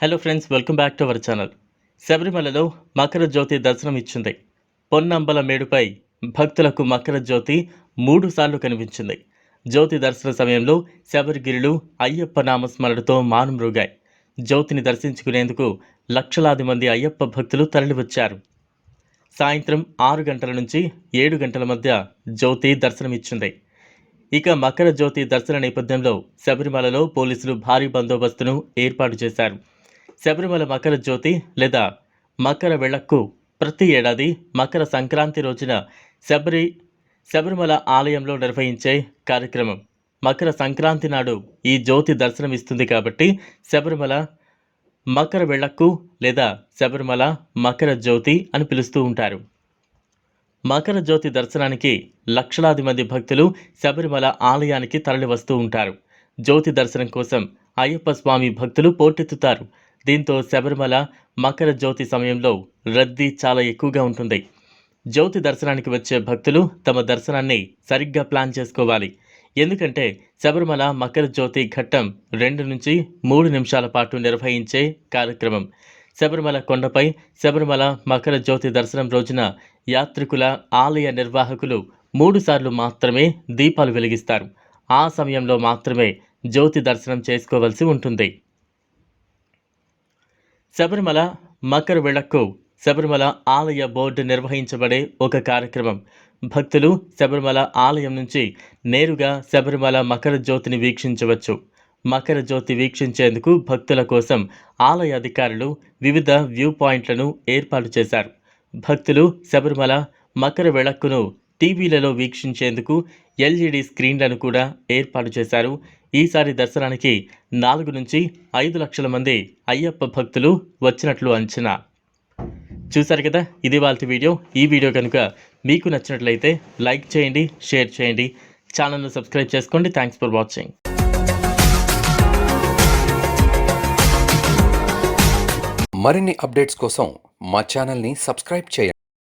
Hello friends welcome back to our channel శబరిమలలో మకర జ్యోతి దర్శనం ఇచ్చింది. పొన్నంబల మేడుపై భక్తులకు మకర జ్యోతి మూడు సార్లు కనిపించింది. జ్యోతి దర్శన సమయంలో శబరిగిరిలు అయ్యప్ప నామస్మరణతో మానుమ్రుగాయి జ్యోతిని దర్శించుకునేందుకు లక్షలాది మంది అయ్యప్ప భక్తులు తరలివచ్చారు. సాయంత్రం ఆరు గంటల నుంచి ఏడు గంటల మధ్య జ్యోతి దర్శనమిచ్చింది ఇక మకర జ్యోతి దర్శన నేపథ్యంలో శబరిమలలో పోలీసులు భారీ బందోబస్తును ఏర్పాటు చేశారు. శబరిమల మకర జ్యోతి లేదా మకర వెళక్కు ప్రతి ఏడాది మకర సంక్రాంతి రోజున శబరి శబరిమల ఆలయంలో నిర్వహించే కార్యక్రమం. మకర సంక్రాంతి నాడు ఈ జ్యోతి దర్శనమిస్తుంది కాబట్టి శబరిమల మకర వెళక్కు లేదా శబరిమల మకర జ్యోతి అని పిలుస్తూ ఉంటారు. మకర జ్యోతి దర్శనానికి లక్షలాది మంది భక్తులు శబరిమల ఆలయానికి తరలివస్తూ ఉంటారు. జ్యోతి దర్శనం కోసం అయ్యప్ప స్వామి భక్తులు పోటెత్తుతారు. దీంతో శబరిమల మకర జ్యోతి సమయంలో రద్దీ చాలా ఎక్కువగా ఉంటుంది. జ్యోతి దర్శనానికి వచ్చే భక్తులు తమ దర్శనాన్ని సరిగ్గా ప్లాన్ చేసుకోవాలి. ఎందుకంటే శబరిమల మకర జ్యోతి ఘట్టం రెండు నుంచి మూడు నిమిషాల పాటు నిర్వహించే కార్యక్రమం. శబరిమల కొండపై శబరిమల మకర జ్యోతి దర్శనం రోజున యాత్రికుల ఆలయ నిర్వాహకులు మూడుసార్లు మాత్రమే దీపాలు వెలిగిస్తారు. ఆ సమయంలో మాత్రమే జ్యోతి దర్శనం చేసుకోవలసి ఉంటుంది. శబరిమల మకర విళక్కు శబరిమల ఆలయ బోర్డు నిర్వహించబడే ఒక కార్యక్రమం. భక్తులు శబరిమల ఆలయం నుంచి నేరుగా శబరిమల మకర జ్యోతిని వీక్షించవచ్చు. మకర జ్యోతి వీక్షించేందుకు భక్తుల కోసం ఆలయ అధికారులు వివిధ వ్యూ పాయింట్లను ఏర్పాటు చేశారు. భక్తులు శబరిమల మకర వెళక్కును టీవీలలో వీక్షించేందుకు ఎల్ఈడి స్క్రీన్లను కూడా ఏర్పాటు చేశారు. ఈసారి దర్శనానికి నాలుగు నుంచి ఐదు లక్షల మంది అయ్యప్ప భక్తులు వచ్చినట్లు అంచనా. చూశారు కదా? ఇది వాళ్ళ వీడియో. ఈ వీడియో కనుక మీకు నచ్చినట్లయితే లైక్ చేయండి షేర్ చేయండి. ఛానల్ను సబ్స్క్రైబ్ చేసుకోండి. Thanks for watching. మరిన్ని అప్డేట్స్ కోసం మా ఛానల్ని సబ్స్క్రైబ్ చేయండి.